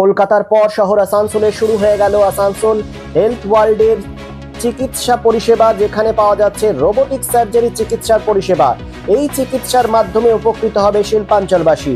কলকাতার পর শহর আসানসোলে শুরু হয়ে গেল আসানসোল হেলথ ওয়ার্ল্ডের চিকিৎসা পরিষেবা, যেখানে পাওয়া যাচ্ছে রোবোটিক সার্জারি চিকিৎসার পরিষেবা। এই চিকিৎসার মাধ্যমে উপকৃত হবে শিল্পাঞ্চলবাসী।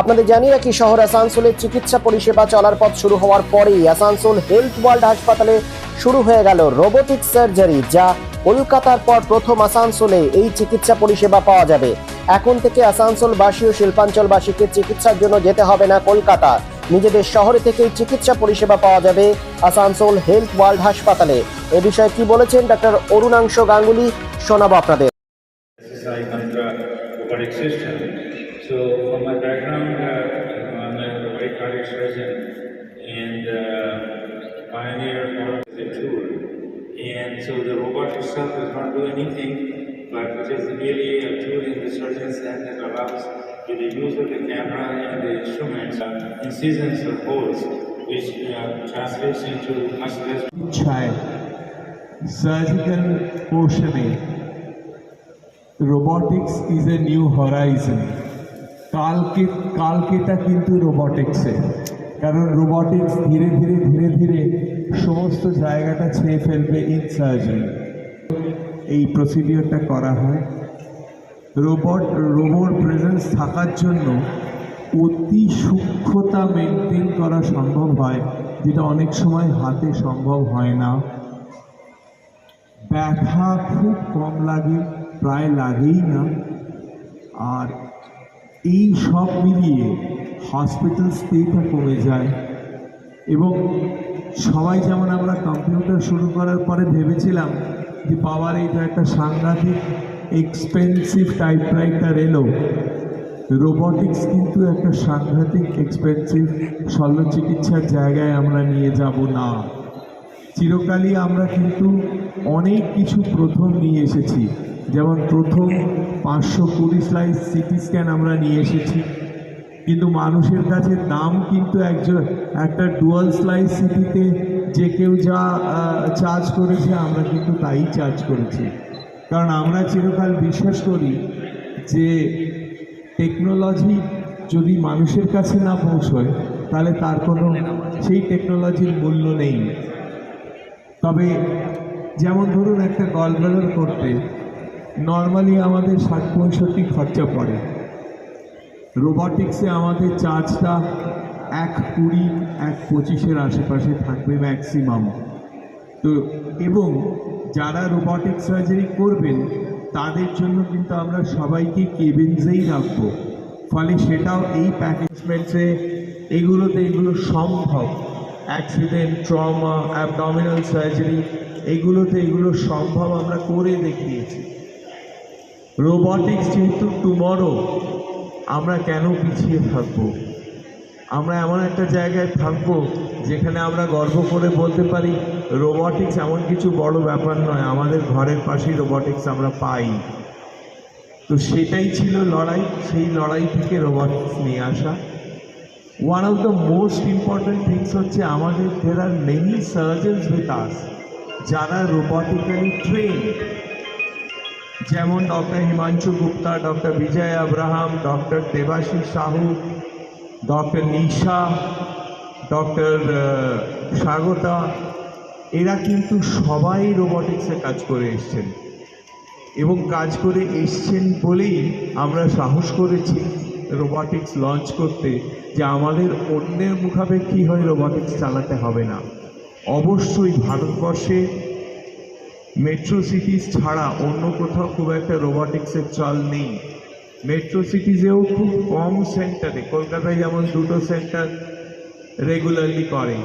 আপনাদের জানি রাখি, শহর আসানসোলের চিকিৎসা পরিষেবা চলার পথ শুরু হওয়ার পরেই আসানসোল হেলথ ওয়ার্ল্ড হাসপাতালে শুরু হয়ে গেল রোবোটিক সার্জারি, যা কলকাতার পর প্রথম আসানসোলে এই চিকিৎসা পরিষেবা পাওয়া যাবে। এখন থেকে আসানসোলবাসী ও শিল্পাঞ্চলবাসীকে চিকিৎসার জন্য যেতে হবে না কলকাতা। নিজেদের শহরে থেকেই চিকিৎসা পরিষেবা পাওয়া যাবে আসানসোল হেলথ ওয়ার্ল্ড হাসপাতালে। এ বিষয়ে কি বলেছেন ডাক্তার অরুণাংশ গাঙ্গুলি, শোনাব আপনাদের। But it is really a tool in the surgeon's hand that allows with the use of the camera and the instruments, uh, incisions of holes, which uh, translates into much less ইচ্ছায় surgical পোর্শনে robotics is a new horizon কালকে কালকেটা কিন্তু রোবটিক্সে কারণ robotics ধীরে ধীরে ধীরে ধীরে সমস্ত জায়গাটা ছেয়ে ফেলবে ইন সার্জারি এই প্রসিডিওরটা করা হয়। রোবট রোবট প্রেজেন্স থাকার জন্য অতি সূক্ষ্মতা মেনটেন করা সম্ভব হয়, যেটা অনেক সময় হাতে সম্ভব হয় না। ব্যথা খুব কম লাগে, প্রায় লাগেই না। আর এই সব মিলিয়ে হসপিটাল স্টেটা কমে যায়। এবং সবাই যেমন আমরা কম্পিউটার শুরু করার পরে ভেবেছিলাম পাওয়ার এইটা একটা সাংঘাতিক এক্সপেন্সিভ টাইপরাইটার এলো। রোবটিক্স কিন্তু একটা সাংঘাতিক এক্সপেন্সিভ শল্য চিকিৎসার জায়গায় আমরা নিয়ে যাব না। চিরকালই আমরা কিন্তু অনেক কিছু প্রথম নিয়ে এসেছি। যেমন প্রথম পাঁচশো কুড়ি স্লাইস সিটি স্ক্যান আমরা নিয়ে এসেছি। কিন্তু মানুষের কাছে দাম কিন্তু একজন, একটা ডুয়াল স্লাইস সিটিতে যে কেউ যা চার্জ করেছে, আমরা কিন্তু তাই চার্জ করেছি। কারণ আমরা চিরকাল বিশ্বাস করি যে টেকনোলজি যদি মানুষের কাছে না পৌঁছয়, তাহলে তার কোনো সেই টেকনোলজির মূল্য নেই। তবে যেমন ধরুন একটা গলব্লাডার করতে নর্মালি আমাদের ষাট পঁয়ষট্টি খরচা পড়ে। রোবটিক্সে আমাদের চার্জটা এক কুড়ি, এক পঁচিশের আশেপাশে থাকবে ম্যাক্সিমাম তো, এবং যারা রোবটিক সার্জারি করবেন, তাদের জন্য কিন্তু আমরা সবাইকে কেবিনসেই রাখব। ফলে সেটাও এই প্যাকেজমেন্টসে এগুলোতে এগুলো সম্ভব। অ্যাক্সিডেন্ট ট্রমা অ্যাবডমিনাল সার্জারি এগুলোতে এগুলো সম্ভব আমরা করে দেখিয়েছি। রোবটিক্স যেহেতু টুমরো আমরা কেন পিছিয়ে থাকব? আমরা এমন একটা জায়গায় থাকব যেখানে আমরা গর্ব করে বলতে পারি রোবটিক্স এমন কিছু বড় ব্যাপার নয়, আমাদের ঘরের পাশেই রোবটিক্স আমরা পাই। তো সেটাই ছিল লড়াই, সেই লড়াই থেকে রোবটিক্স নিয়ে আসা। One of the most important things হচ্ছে আমাদের there are many surgeons us যারা রোবটিক্যালি ট্রেন যেমন doctor Himanshu Gupta, doctor Vijay Abraham, doctor Debashis Sahu, doctor Nisha, doctor Swagata, এরা কিন্তু সবাই রোবটিক্সে কাজ করে এসছেন। এবং কাজ করে এসছেন বলেই আমরা সাহস করেছি রোবটিক্স লঞ্চ করতে যে আমাদের অন্যের মুখাপেক্ষী হয়ে রোবটিক্স চালাতে হবে না। অবশ্যই ভারতবর্ষে মেট্রো সিটিজ ছাড়া অন্য কোথাও খুব একটা রোবটিক্সের চল নেই। মেট্রো সিটিজেও খুব কম সেন্টারে কলকাতায় যেমন দুটো সেন্টার রেগুলারলি করে।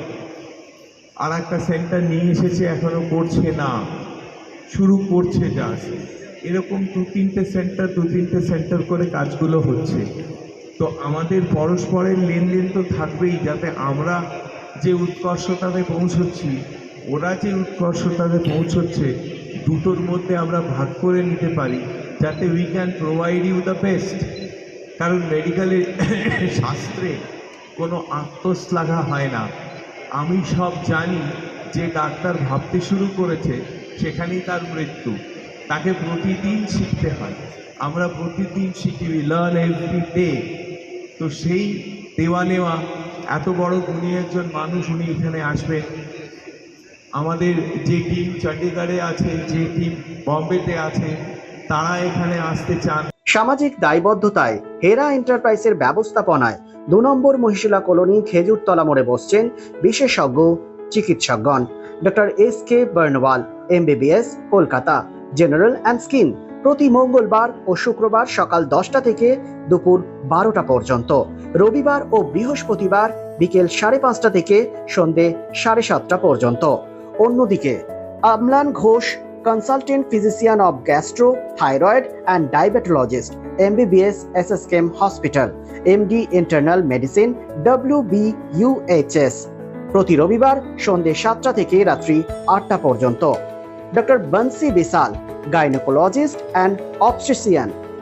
আর একটা সেন্টার নিয়ে এসেছে এখনও করছে না। শুরু করছে জাস্ট এরকম দু তিনটে সেন্টার দু তিনটে সেন্টার করে কাজগুলো হচ্ছে। তো আমাদের পরস্পরের লেনদেন তো থাকবেই, যাতে আমরা যে উৎকর্ষতাতে পৌঁছচ্ছি ওরা যে উৎকর্ষতাতে পৌঁছচ্ছে। দুটোর মধ্যে আমরা ভাগ করে নিতে পারি, যাতে we can provide you the best কারণ মেডিকেলে শাস্ত্রে কোনো আত্মশ্লাঘা হয় না। আমি সব জানি যে ডাক্তার ভাবতে শুরু করেছে, সেখানেই তার মৃত্যু। তাকে প্রতিদিন শিখতে হয়। আমরা প্রতিদিন শিখি উই লার্ন এভরি ডে তো সেই দেওয়া নেওয়া এত বড় গুণী একজন মানুষ উনি এখানে আসবেন। আমাদের যে টিম চণ্ডীগড়ে আছে, যে টিম বম্বেতে আছে, তারা এখানে আসতে চান। সামাজিক দায়বদ্ধতায় হেরা এন্টারপ্রাইজের ব্যবস্থাপনায় দু নম্বর মহিশিলা কলোনি খেজুরতলা মোড়ে বসছেন বিশেষজ্ঞ চিকিৎসকগণ। Doctor S K Barnwal MBBS Kolkata. General and skin, প্রতি মঙ্গলবার ও শুক্রবার সকাল দশটা থেকে দুপুর বারোটা পর্যন্ত। রবিবার ও বৃহস্পতিবার বিকেল সাড়ে পাঁচটা থেকে সন্ধে সাড়ে সাতটা পর্যন্ত। অন্যদিকে Amlan Ghosh consultant physician of gastro thyroid and diabetologist MBBS S S KEM hospital MD internal medicine W B UHS প্রতি রবিবার সন্ধে সাতটা থেকে রাত্রি আটটা পর্যন্ত। Doctor Bansi Bishal gynaecologist and obstetrician